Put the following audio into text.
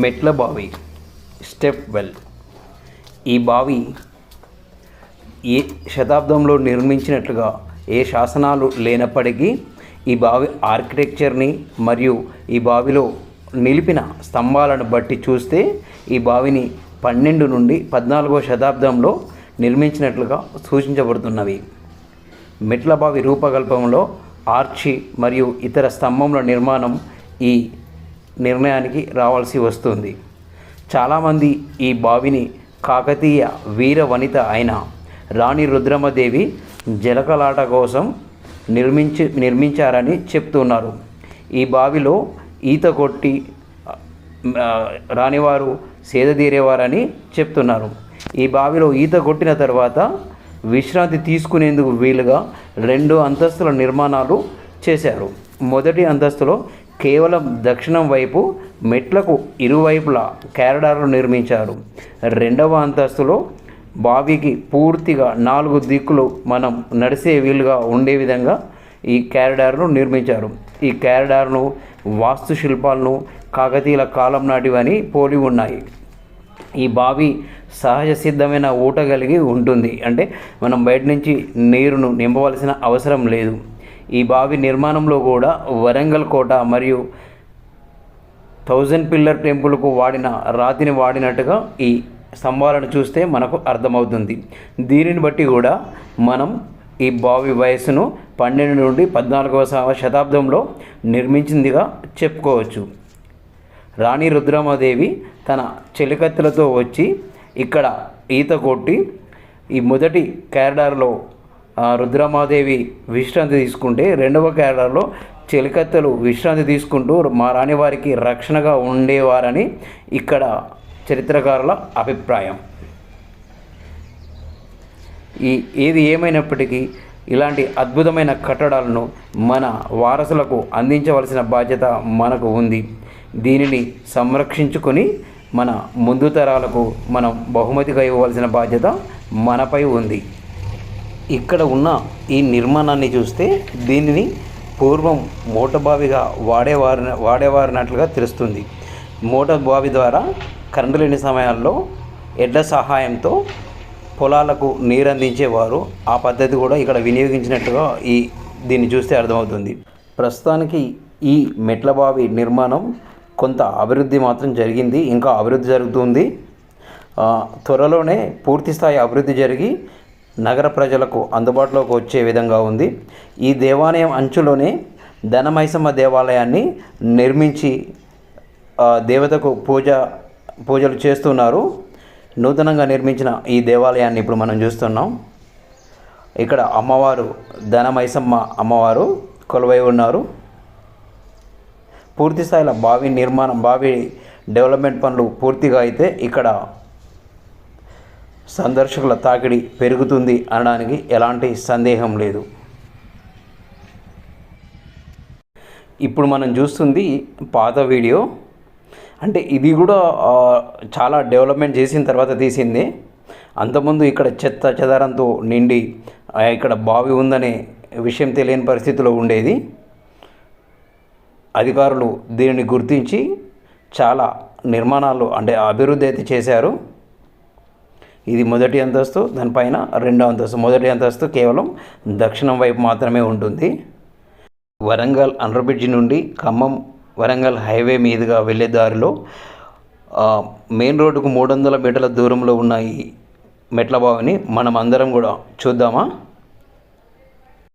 మెట్ల బావి step well. ఈ బావి ఏ శతాబ్దంలో నిర్మించినట్లుగా ఏ శాసనాలు లేనప్పటికీ ఈ బావి ఆర్కిటెక్చర్ని మరియు ఈ బావిలో నిలిపిన స్తంభాలను బట్టి చూస్తే ఈ బావిని పన్నెండు నుండి పద్నాలుగో శతాబ్దంలో నిర్మించినట్లుగా సూచించబడుతున్నవి. మెట్ల బావి రూపకల్పంలో ఆర్చి మరియు ఇతర స్తంభముల నిర్మాణం ఈ నిర్ణయానికి రావాల్సి వస్తుంది. చాలామంది ఈ బావిని కాకతీయ వీర వనిత అయిన రాణి రుద్రమదేవి జలకలాట కోసం నిర్మించి నిర్మించారని చెప్తున్నారు. ఈ బావిలో ఈత కొట్టి రానివారు సేదతీరేవారని చెప్తున్నారు. ఈ బావిలో ఈత కొట్టిన తర్వాత విశ్రాంతి తీసుకునేందుకు వీలుగా రెండు అంతస్తుల నిర్మాణాలు చేశారు. మొదటి అంతస్తులో కేవలం దక్షిణం వైపు మెట్లకు ఇరువైపులా క్యారడార్లు నిర్మించారు. రెండవ అంతస్తులో బావికి పూర్తిగా నాలుగు దిక్కులు మనం నడిసే వీలుగా ఉండే విధంగా ఈ క్యారిడార్ను నిర్మించారు. ఈ క్యారిడార్ను వాస్తుశిల్పాలను కాకతీయుల కాలం నాటివని పోలి ఉన్నాయి. ఈ బావి సహజ సిద్ధమైన ఊట కలిగి ఉంటుంది. అంటే మనం బయట నుంచి నీరును నింపవలసిన అవసరం లేదు. ఈ బావి నిర్మాణంలో కూడా వరంగల్ కోట మరియు థౌజండ్ పిల్లర్ టెంపుల్కు వాడిన రాతిని వాడినట్టుగా ఈ స్తంభాలను చూస్తే మనకు అర్థమవుతుంది. దీనిని బట్టి కూడా మనం ఈ బావి వయస్సును పన్నెండు నుండి పద్నాలుగవ శతాబ్దంలో నిర్మించిందిగా చెప్పుకోవచ్చు. రాణి రుద్రమాదేవి తన చెలికత్తెలతో వచ్చి ఇక్కడ ఈత కొట్టి ఈ మొదటి క్యారిడార్లో రుద్రమాదేవి విశ్రాంతి తీసుకుంటే రెండవ క్యారిడార్లో చెలికత్తెలు విశ్రాంతి తీసుకుంటూ మా రాణివారికి రక్షణగా ఉండేవారని ఇక్కడ చరిత్రకారుల అభిప్రాయం. ఈ ఏది ఏమైనప్పటికీ ఇలాంటి అద్భుతమైన కట్టడాలను మన వారసులకు అందించవలసిన బాధ్యత మనకు ఉంది. దీనిని సంరక్షించుకొని మన ముందు తరాలకు మనం బహుమతిగా ఇవ్వవలసిన బాధ్యత మనపై ఉంది. ఇక్కడ ఉన్న ఈ నిర్మాణాన్ని చూస్తే దీనిని పూర్వం మూటబావిగా వాడేవారి వాడేవారినట్లుగా తెలుస్తుంది. మూటబావి ద్వారా కరెంటు లేని సమయాల్లో ఎడ్ల సహాయంతో పొలాలకు నీరు అందించేవారు ఆ పద్ధతి కూడా ఇక్కడ వినియోగించినట్టుగా ఈ దీన్ని చూస్తే అర్థమవుతుంది. ప్రస్తుతానికి ఈ మెట్ల బావి నిర్మాణం కొంత అభివృద్ధి మాత్రం జరిగింది. ఇంకా అభివృద్ధి జరుగుతుంది. త్వరలోనే పూర్తి స్థాయి అభివృద్ధి జరిగి నగర ప్రజలకు అందుబాటులోకి వచ్చే విధంగా ఉంది. ఈ దేవాలయం అంచులోనే ధనమైసమ్మ దేవాలయాన్ని నిర్మించి దేవతకు పూజ పూజలు చేస్తున్నారు. నూతనంగా నిర్మించిన ఈ దేవాలయాన్ని ఇప్పుడు మనం చూస్తున్నాం. ఇక్కడ అమ్మవారు ధనమైసమ్మ అమ్మవారు కొలువై ఉన్నారు. పూర్తి స్థాయిలో బావి నిర్మాణం బావి డెవలప్మెంట్ పనులు పూర్తిగా అయితే ఇక్కడ సందర్శకుల తాకిడి పెరుగుతుంది అనడానికి ఎలాంటి సందేహం లేదు. ఇప్పుడు మనం చూస్తుంది పాత వీడియో. అంటే ఇది కూడా చాలా డెవలప్మెంట్ చేసిన తర్వాత తీసింది. అంతకుముందు ఇక్కడ చెత్త చెదారంతో నిండి ఇక్కడ బావి ఉందనే విషయం తెలియని పరిస్థితిలో ఉండేది. అధికారులు దీనిని గుర్తించి చాలా నిర్మాణాలు అంటే అభివృద్ధి అయితే చేశారు. ఇది మొదటి అంతస్తు దానిపైన రెండో అంతస్తు. మొదటి అంతస్తు కేవలం దక్షిణం వైపు మాత్రమే ఉంటుంది. వరంగల్ అండర్ బ్రిడ్జ్ నుండి ఖమ్మం వరంగల్ హైవే మీదుగా వెళ్ళే దారిలో మెయిన్ రోడ్డుకు మూడు వందల మీటర్ల దూరంలో ఉన్న ఈ మెట్ల బావిని మనం అందరం కూడా చూద్దామా?